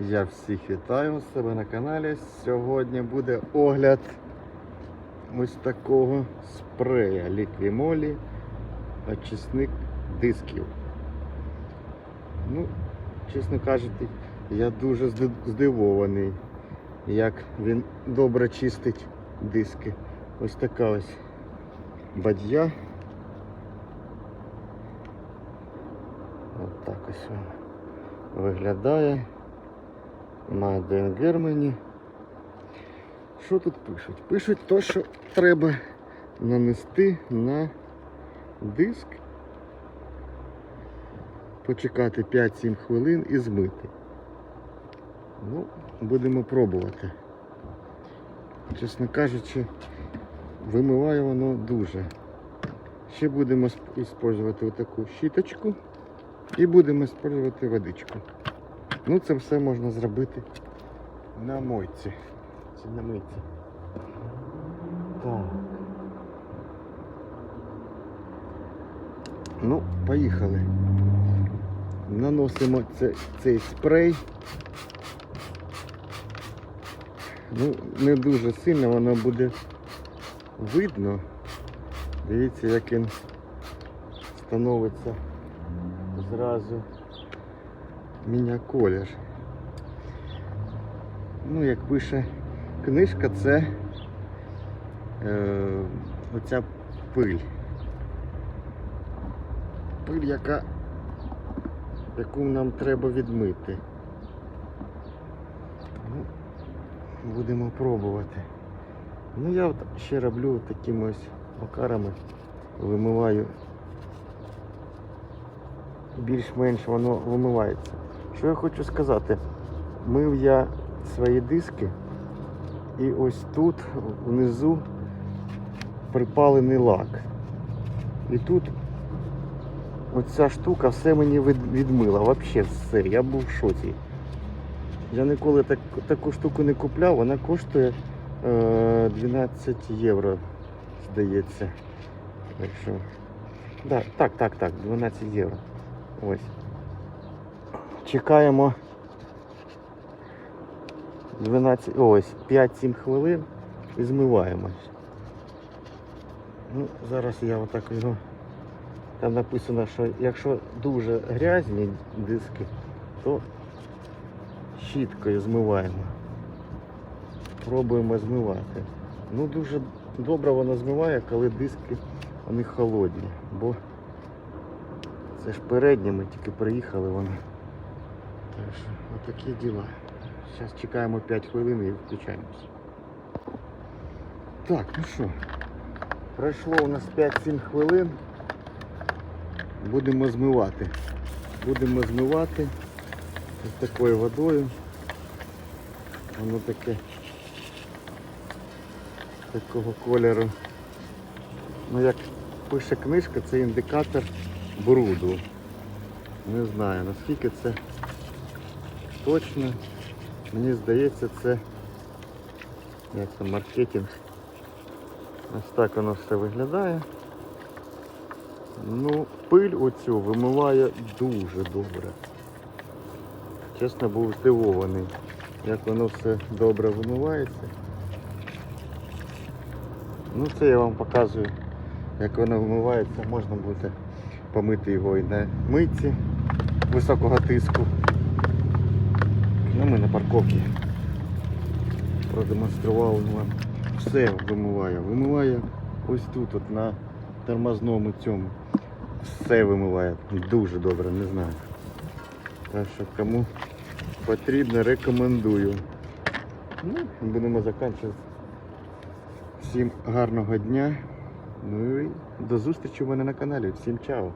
Я всіх вітаю у себе на каналі. Сьогодні буде огляд ось такого спрея ліквімолі очисник дисків. Ну, чесно кажучи, я дуже здивований, як він добре чистить диски. Ось така ось бадья. Ось так ось вона виглядає. In Germany. Що тут пишуть? Пишуть то, що треба нанести на диск, почекати 5-7 хвилин і змити. Ну, будемо пробувати. Чесно кажучи, вимиває воно дуже. Ще будемо використовувати отаку щіточку і будемо використовувати водичку. Ну, це все можна зробити на мойці. Чи на мийці. Так. Ну, поїхали. Наносимо це, цей спрей. Ну, не дуже сильно воно буде видно. Дивіться, як він становиться зразу міня колір. Ну, як пише книжка, це е, оця пиль. Пиль, яка, яку нам треба відмити. Ну, будемо пробувати. Ну я от ще роблю такими ось окарами, вимиваю. Більш-менш воно вимивається. Що я хочу сказати? Мив я свої диски і ось тут внизу припалений лак. І тут оця штука все мені відмила, взагалі все. Я був в шоці. Я ніколи так, таку штуку не купляв, вона коштує е, 12 євро, здається. Так. Да, так, так, так, 12 євро. Ось. Чекаємо 12, ось 5-7 хвилин і змиваємось. Ну, зараз я отак його. Там написано, що якщо дуже грязні диски, то щіткою змиваємо. Пробуємо змивати. Ну дуже добре воно змиває, коли диски вони холодні, бо це ж передні, ми тільки приїхали вони. Так отакі діла. Зараз чекаємо 5 хвилин і включаємось. Так, ну що, пройшло у нас 5-7 хвилин. Будемо змивати. Будемо змивати ось такою водою. Воно таке такого кольору. Ну як пише книжка, це індикатор бруду. Не знаю наскільки це точно. Мені здається, це як це маркетинг. Ось так воно все виглядає. Ну, пиль оцю вимиває дуже добре. Чесно був здивований, як воно все добре вимивається. Ну це я вам показую, як воно вимивається. Можна буде помити його і на митці високого тиску. Ну, ми на парковці продемонстрували вам. Все вимиває. Вимиває ось тут, от на тормозному цьому. Все вимиває. Дуже добре, не знаю. Так що кому потрібно, рекомендую. Ну, будемо закінчувати. Всім гарного дня. Ну і до зустрічі у мене на каналі. Всім чао!